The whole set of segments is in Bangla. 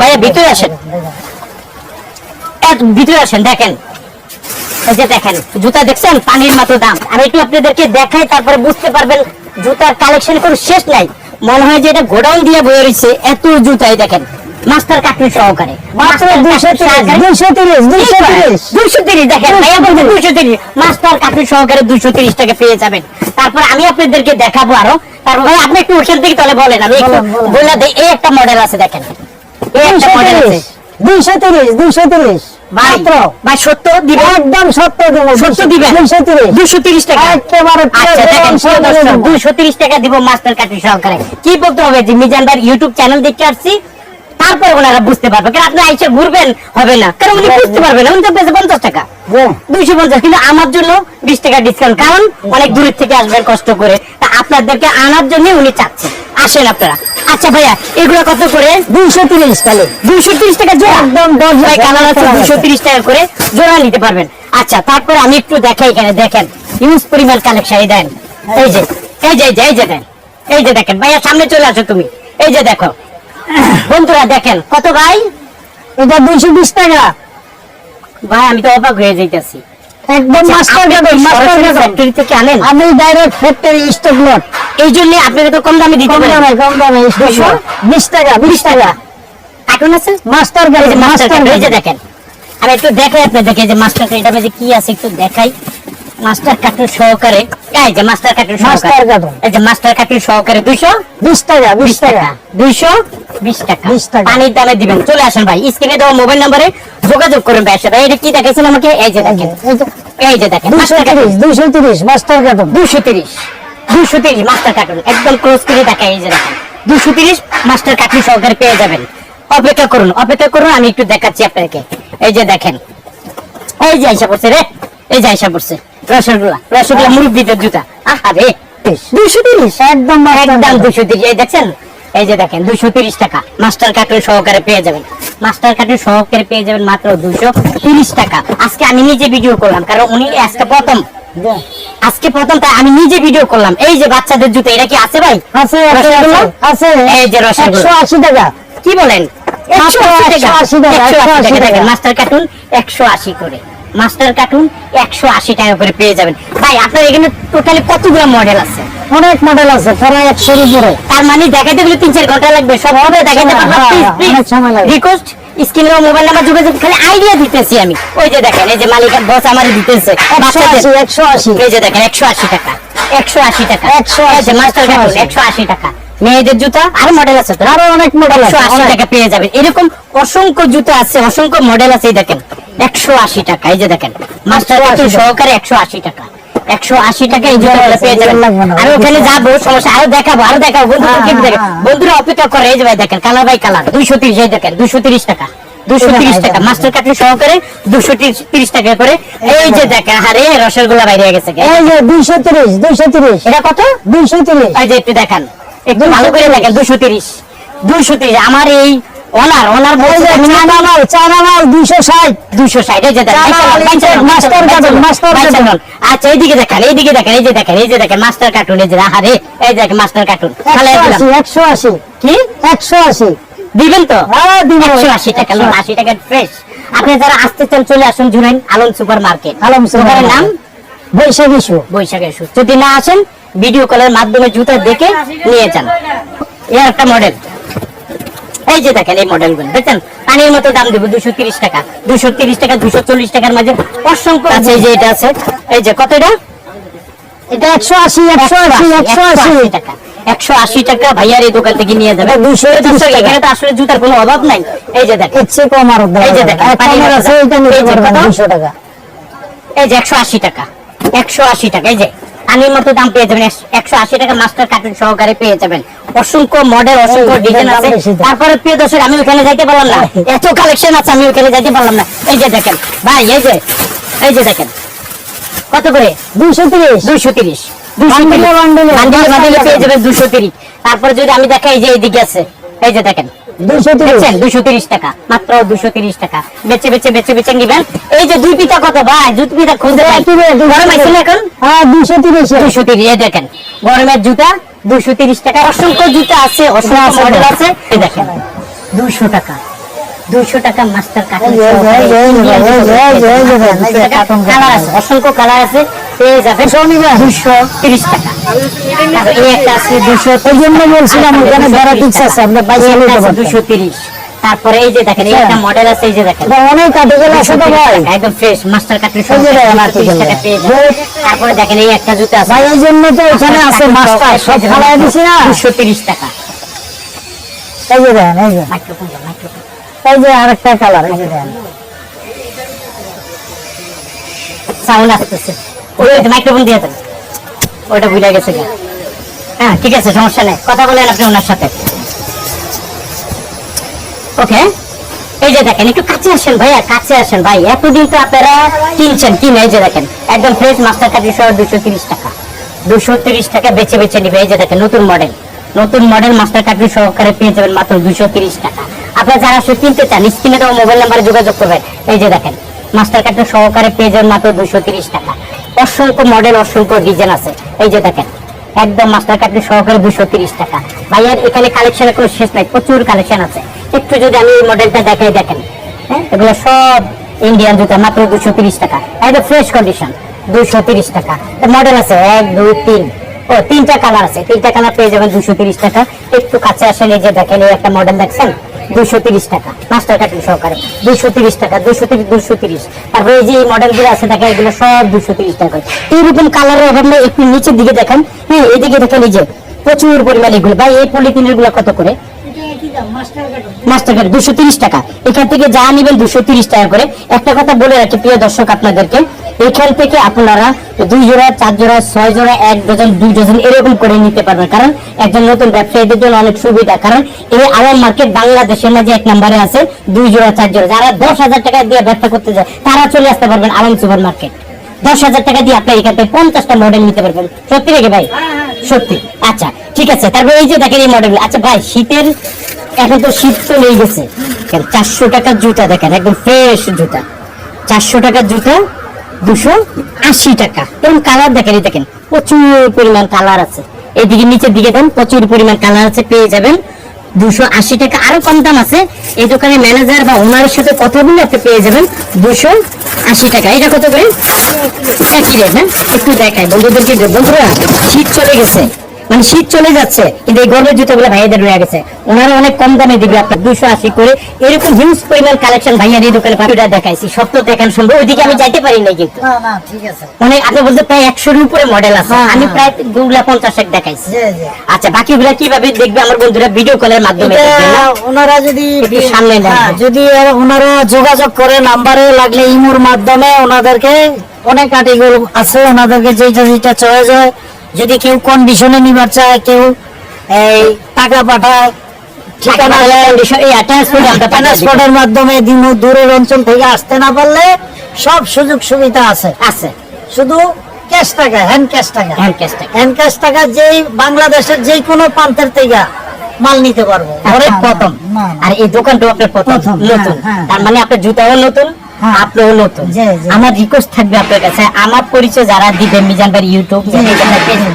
ভাইয়া ভিতরে আসেন। ভিতরে আসেন দেখেন। এই যে দেখেন জুতা দেখছেন? পানির মতো দাম। আমি একটু আপনাদেরকে দেখাই তারপরে বুঝতে পারবেন জুতার কালেকশন কোনো শেষ নাই। মনে হয় যে এটা গোডাউন দিয়ে বয়ে রয়েছে এত জুতাই দেখেন। মাস্টার কাটুন সহকারে। মাস্টার কাটুন সহকারে দুইশো তিরিশ টাকা পেয়ে যাবেন। তারপর আমি আপনাদেরকে দেখাবো আরও। তারপর ভাই আপনি একটু ওখান থেকে তাহলে বলেন আমি একটু বলেন, বলেন। বলে দিই এই একটা মডেল আছে দেখেন। দুইশো তিরিশ দুইশো তিরিশ দুইশো তিরিশ। ভাই মাত্র? ভাই সত্য দিবেন একদম সত্য দেবো সত্য দিবেন। দুইশো তিরিশ। দুশো তিরিশ টাকা। একেবারে দেখেন সত্য দেবো। দুশো তিরিশ টাকা দিব মাস্টার কাটি সহকারে। কি বলতে হবে যে ইউটিউব চ্যানেল দেখতে আসছি তারপরে ওনারা বুঝতে পারবে। কারণ আপনি আইসে ঘুরবেন? হবে না। কারণ উনি বুঝতে পারবেন না? উনি তো পেয়েছে পঞ্চাশ টাকা। দুইশো পঞ্চাশ কিন্তু আমার জন্য বিশ টাকা ডিসকাউন্ট কারণ অনেক দূরের থেকে আসবেন কষ্ট করে। আপনাদেরকে আনার জন্য উনি চাচ্ছেন। আসেন আপনারা। আচ্ছা ভাইয়া এগুলো কত করে? দুইশো তিরিশ তাহলে দুইশো তিরিশ টাকা জোড়া। একদম দশ ভাই কালার আছে। দুশো তিরিশ টাকা করে জোড়া নিতে পারবেন। আচ্ছা তারপরে আমি একটু দেখাই এখানে দেখেন। ইউজ পরিমাণ কালেকশন এই দেন। যে এই যে এই যে এই যে দেন। এই যে দেখেন ভাইয়া সামনে চলে আসো তুমি। এই যে দেখো। বন্ধুরা দেখেন কত ভাই? এটা দুইশো বিশ টাকা। ভাই আমি তো অবাক হয়ে যাইতেছি। একদম master garden master garden factory থেকে আনেন? আমি ডাইরেক্ট ফ্যাক্টরি স্টক লট এই জন্য আপনাকে তো কম দামে দিতে কম দামে কম দামে টাকা বিশ টাকা। কার্টুন আছে? মাস্টার মাস্টার মাস্টার এই যে দেখেন। আর একটু দেখাই আপনাদেরকে যে মাস্টার এটা কি আছে একটু দেখাই। মাস্টার সহকারে এই যে মাস্টার এই যে মাস্টার সহকারে দুইশো বিশ টাকা বিশ বিশ টাকা টাকা। দুইশো বিশ টাকা। 20 টাকা। পানির দামে দিবেন। চলে আসেন ভাই স্ক্রিনে দেওয়া মোবাইল নাম্বারে যোগাযোগ করুন ভাই এটা কি দেখেছেন আমাকে? এই যে দেখেন। এই যে দেখেন মাস্টার দুইশো তিরিশ মাস্টার গার্ডেন দুশো তিরিশ দুশো তিরিশ মাস্টার কার্টুন একদম ক্লোজ করে দেখা এই যে দেখেন। দুশো তিরিশ মাস্টার কার্টুন সহকারে পেয়ে যাবেন। অপেক্ষা করুন অপেক্ষা করুন আমি একটু দেখাচ্ছি আপনাকে। এই যে দেখেন। এই যে আইসা পড়ছে রে। এই যে আইসা পড়ছে রসগোল্লা রসগোল্লা মুরব্বীদের জুতা। দুশো তিরিশ। একদম একদম দুশো তিরিশ এই দেখছেন? এই যে দেখেন দুশো তিরিশ টাকা। মাস্টার কার্টুন সহকারে পেয়ে যাবেন। মাস্টার কার্টুন সহকারে পেয়ে যাবেন মাত্র দুশো তিরিশ টাকা। আজকে আমি নিজে ভিডিও করলাম কারণ উনি আজকে প্রথম। আজকে প্রথম তাই আমি নিজে ভিডিও করলাম। এই যে বাচ্চাদের জুতো এটা কি আছে ভাই? আছে আছে এই যে রসগোল্লা। আশি টাকা। কি বলেন? মাত্র 180 টাকা, 180 টাকা। মাস্টার কার্টুন একশো আশি করে। মাস্টার কার্টুন একশো আশি টাকা করে পেয়ে যাবেন। ভাই আপনার এখানে টোটালি কতগুলো মডেল আছে? অনেক মডেল আছে প্রায় একশোর উপরে। তার মানে দেখাইতে গেলে তিন চার ঘণ্টা লাগবে। সব হবে হ্যাঁ, লাগে। রিকোয়েস্ট স্ক্রিনে মোবাইল নাম্বার যোগাযোগ খালি আইডিয়া দিতেছি আমি। ওই যে দেখেন এই যে মালিক বস আমারই দিতেছে। একশো আশি এই যে দেখেন একশো আশি টাকা একশো আশি টাকা। 180, এই মাস্টার কার্টুন একশো আশি। টাকা। মেয়েদের জুতা আরও মডেল আছে। আরও অনেক মডেল আছে টাকা পেয়ে যাবেন। এরকম অসংখ্য জুতা আছে অসংখ্য মডেল আছে দেখেন। একশো আশি টাকা এই যে দেখেন মাস্টার 180 সহকারে একশো আশি টাকা। একশো আশি টাকা এই জুতা পেয়ে যাবেন। আর ওখানে যাব সমস্যা আরও দেখাবো আরও দেখাবো। বন্ধুরা হ্যাঁ, দেখেন হ্যাঁ, হ্যাঁ। বন্ধুরা অপেক্ষা করে এই যে ভাই দেখেন কালার বাই কালার দুইশো তিরিশ এই দেখেন দুইশো তিরিশ টাকা দুশো তিরিশ টাকা মাস্টার কার্টুন সহকারে দুশো তিরিশ টাকা করে। এই যে দেখেন আরে রসগোল্লা বাইরে গেছে এই যে দুইশো তিরিশ দুইশো তিরিশ। এটা কত? দুইশো তিরিশ। এই যে একটু দেখান একটু ভালো করে দেখেন দুশো তিরিশ। দুশো তিরিশ আমার এই অনার অনার এই যে চায়না মাল চায়না মাল দুইশো ষাট। দুশো ষাট এই যে দেখেন মাস্টার কার্টুন, মাস্টার কার্টুন। আচ্ছা এইদিকে দেখেন এইদিকে দেখেন এই যে দেখেন এই যে দেখেন মাস্টার কার্টুন এই যে আহারে এই যে মাস্টার কার্টুন তাহলে একশো দিলাম। আশি একশো আশি কি? একশো আশি। দিবেন তো? হ্যাঁ দিব। একশো আশি টাকা লোন আশি টাকা ফ্রেশ আপনি যারা আসতে চান চলে আসুন Jurain Alam super market Alam super নাম? বৈশাখী শু যদি না আসেন ভিডিও কলের মাধ্যমে জুতা দেখে নিয়ে যান। এর একটা মডেল এই যে দেখেন এই মডেলগুলো দেখছেন? পানির মতো দাম দেবো দুশো তিরিশ টাকা। দুশো তিরিশ টাকা দুশো চল্লিশ টাকার মাঝে অসংখ্য আছে এই যে এটা আছে এই যে কত এটা? এটা একশো আশি একশো আশি একশো আশি টাকা। একশো আশি টাকা ভাইয়ার এই দোকান থেকে নিয়ে যাবে। এটা 230 টাকা। এখানে তো আসলে জুতার কোনো অভাব নাই। এই যে দেখেন। কম আরও এই যে দেখেন? দুশো এই যে একশো আশি টাকা। একশো আশি টাকা এই যে। পানির মতো দাম পেয়ে যাবেন। একশো আশি টাকা মাস্টার কার্টুন সহকারে পেয়ে যাবেন। অসংখ্য মডেল অসংখ্য ডিজাইন আছে। তারপরে প্রিয় দর্শক আমি ওখানে যাইতে পারলাম না। এত কালেকশন আছে আমি ওখানে যাইতে পারলাম না। এই যে দেখেন ভাই এই যে এই যে দেখেন। কত করে? দুইশো তিরিশ। দুইশো তিরিশ। পেয়ে যাবেন দুশো তিরিশ। তারপরে যদি আমি দেখাই এই যে এইদিকে আছে এই যে দেখেন। গরমের জুতা দুশো তিরিশ টাকা অসংখ্য জুতা আছে অসংখ্য আছে দুশো টাকা দুশো টাকা মাস্টার অসংখ্য কালার আছে পেয়ে যাবেন দুশো তিরিশ টাকা। এই একটা আছে দুশো এই জন্য বলছিলাম ওখানে ভ্যারাইটিস আছে আপনি বাইশে দুশো তিরিশ। তারপরে এই যে দেখেন এই একটা মডেল আছে এই যে দেখেন। অনেক আর্টিকেল আছে তো ভাই। একদম ফ্রেশ মাস্টার কাটের এই যে দেখেন article টাকা পেয়ে যাবেন। তারপরে দেখেন এই একটা জুতো আছে। ভাই এই জন্য তো এখানে আছে মাস্টার সব ফালাই দিছি না। টাকা। এই যে দেখেন এই যে। মাইক্রোফোন মাইক্রোফোন এই যে আরেকটা কালার এই যে দেখেন। সাউন্ড আসতেছে। মাইক্রোফোন দিয়ে দেন। গেছে হ্যাঁ ঠিক আছে, সমস্যা নেই। কথা বলেন আপনি ওনার সাথে। ওকে? এই যে দেখেন, একটু কাছে আসেন ভাইয়া, কাছে আসেন ভাই। এতদিন তো আপনারা কিনছেন, কিনে এই যে দেখেন, একদম ফ্রেশ মাস্টার সহ দুশো তিরিশ টাকা। দুশো তিরিশ টাকা বেছে বেছে নিবে। এই যে দেখেন, নতুন মডেল নতুন মডেল মাস্টার কাটি সহকারে পেয়ে যাবেন মাত্র দুশো তিরিশ টাকা। আপনারা যারা আসলে কিনতে চান, স্ক্রিনে তো মোবাইল নাম্বারে যোগাযোগ করবেন। এই যে দেখেন মাস্টার কার্ডের সহকারে পেয়ে যাবেন মাত্র দুশো তিরিশ টাকা। অসংখ্য মডেল অসংখ্য ডিজাইন আছে। এই যে দেখেন, একদম মাস্টার কার্ডের সহকারে দুশো তিরিশ টাকা। ভাইয়ার এখানে কালেকশনের কোনো শেষ নাই, প্রচুর কালেকশন আছে। একটু যদি আমি এই মডেলটা দেখাই, দেখেন হ্যাঁ এগুলো সব ইন্ডিয়ান জুতা, মাত্র দুশো তিরিশ টাকা। একদম ফ্রেশ কন্ডিশন দুশো তিরিশ টাকা। মডেল আছে, এক, দুই, তিন। ও, তিনটা কালার আছে। তিনটা কালার পেয়ে যাবেন দুশো তিরিশ টাকা। একটু কাছে আসেন, এই যে দেখেন, এই একটা মডেল দেখছেন? দুশো তিরিশ টাকা। মাস্টার কাটিং সহকারে। দুশো তিরিশ টাকা দুশো তিরিশ দুশো তিরিশ। তারপরে এই যে মডেলগুলো আছে, দেখেন, এগুলো সব দুশো তিরিশ টাকা। এইরকম কালারের অভাব নেই একটু নিচের দিকে দেখেন। হ্যাঁ এদিকে দেখেন, এই যে প্রচুর পরিমাণ এগুলো। ভাই, এই পলিথিনেরগুলো কত করে? দুশো তিরিশ টাকা। এখান থেকে যা নিবেন দুশো তিরিশ টাকা করে। একটা কথা বলে রাখি, প্রিয় দর্শক আপনাদেরকে। এখান থেকে আপনারা দুই জোড়া চার জোড়া ছয় জোড়া এক ডজন দুই ডজন এরকম করে নিতে পারবেন। কারণ একজন নতুন ব্যবসায়ীদের জন্য অনেক সুবিধা। কারণ এই আওয়াম মার্কেট বাংলাদেশের মাঝে এক নম্বরে আছে দুই জোড়া চার জোড়া। যারা দশ হাজার টাকা দিয়ে ব্যবসা করতে যায় তারা চলে আসতে পারবেন আলম সুপার মার্কেট দশ হাজার টাকা দিয়ে আপনি এখান থেকে পঞ্চাশটা মডেল নিতে পারবেন। সত্যি নাকি ভাই? সত্যি। আচ্ছা ঠিক আছে। তারপরে এই যে দেখেন এই মডেল আচ্ছা ভাই শীতের এখন তো শীত চলে গেছে। চারশো টাকার জুতা দেখেন একদম ফ্রেশ জুতা। চারশো টাকার জুতা দুশো আশি টাকা। এবং কালার দেখেন দেখেন, প্রচুর পরিমাণ কালার আছে। এদিকে নিচের দিকে দেন, প্রচুর পরিমাণ কালার আছে, পেয়ে যাবেন। দুশো আশি টাকা, আরও কম দাম আছে। এই দোকানে ম্যানেজার বা ওনারের সাথে কথা আপনি পেয়ে যাবেন দুশো আশি টাকা। এটা কত করে? একই রেট হ্যাঁ? একটু দেখাই। বন্ধুদেরকে বন্ধুরা, শীত চলে গেছে। মানে শীত চলে যাচ্ছে কিন্তু এই গরমের জুতোগুলো ভাইয়াদের রয়ে গেছে। ওনারা অনেক কম দামে দিবে আপনার দুশো আশি করে। এরকম হিউজ পরিমাণ কালেকশন ভাইয়ার এই দোকানে পাখিটা দেখাইছি। সব তো দেখান সম্ভব ওইদিকে আমি যাইতে পারি নাই কিন্তু। না না ঠিক আছে। অনেক আপনি বলতে প্রায় একশোর উপরে মডেল আছে। হ্যাঁ, আমি হ্যাঁ। প্রায় দুগুলা পঞ্চাশ এক দেখাইছি। আচ্ছা বাকিগুলা কীভাবে দেখবে আমার বন্ধুরা ভিডিও কলের মাধ্যমে? ওনারা যদি সামনে। হ্যাঁ, যদি ওনারা যোগাযোগ করে নাম্বারে লাগলে ইমুর মাধ্যমে ওনাদেরকে অনেক আর্টিকেল আছে ওনাদেরকে যেটা যেটা চয়েস হয় যদি কেউ কন্ডিশনে নিবার চায় কেউ এই টাকা পাঠায়। ট্রান্সপোর্টের মাধ্যমে দিন দূরের অঞ্চল থেকে আসতে না পারলে সব সুযোগ সুবিধা আছে। আছে। শুধু ক্যাশ টাকা হ্যান্ড ক্যাশ টাকা। হ্যান্ড ক্যাশ টাকা। হ্যান্ড ক্যাশ টাকা যেই বাংলাদেশের যে কোনো প্রান্তের থেকে মাল নিতে পারব। প্রথম। আর এই দোকানটাও আপনার প্রথম প্রথম, নতুন। হ্যাঁ, হ্যাঁ। তার মানে আপনার জুতাও নতুন হ্যাঁ। আমার রিকোয়েস্ট থাকবে আপনার কাছে। আমার পরিচয় যারা দিবেন মিজান ভাই ইউটিউব জি, জি, জি, জি।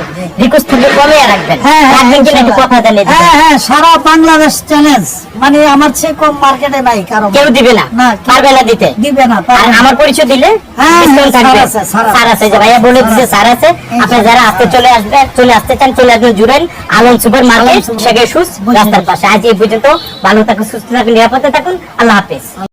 রিকোয়েস্ট থাকবে কমে রাখবেন। রাখবেন কিনা একটু কথা জানিয়ে হ্যাঁ হ্যাঁ সারা বাংলাদেশ চ্যালেঞ্জ মানে আমার চেয়ে কম মার্কেটে নাই কারও। কেউ দিবে না। না, পারবে না দিতে। দিবে না আর আমার পরিচয় দিলে discount থাকবে। ছাড় আছে, ছাড় আছে। ছাড় আছে যে ভাইয়া বলে দিচ্ছে স্যার আছে। আপনি যারা আসতে চলে আসবে চলে আসতে চান চলে আসবেন জুরাইন আলম সুপার মার্কেট সুস রাস্তার পাশে। আজ এই পর্যন্ত ভালো থাকুন সুস্থ থাকুন নিরাপদে থাকুন। আল্লাহ হাফেজ।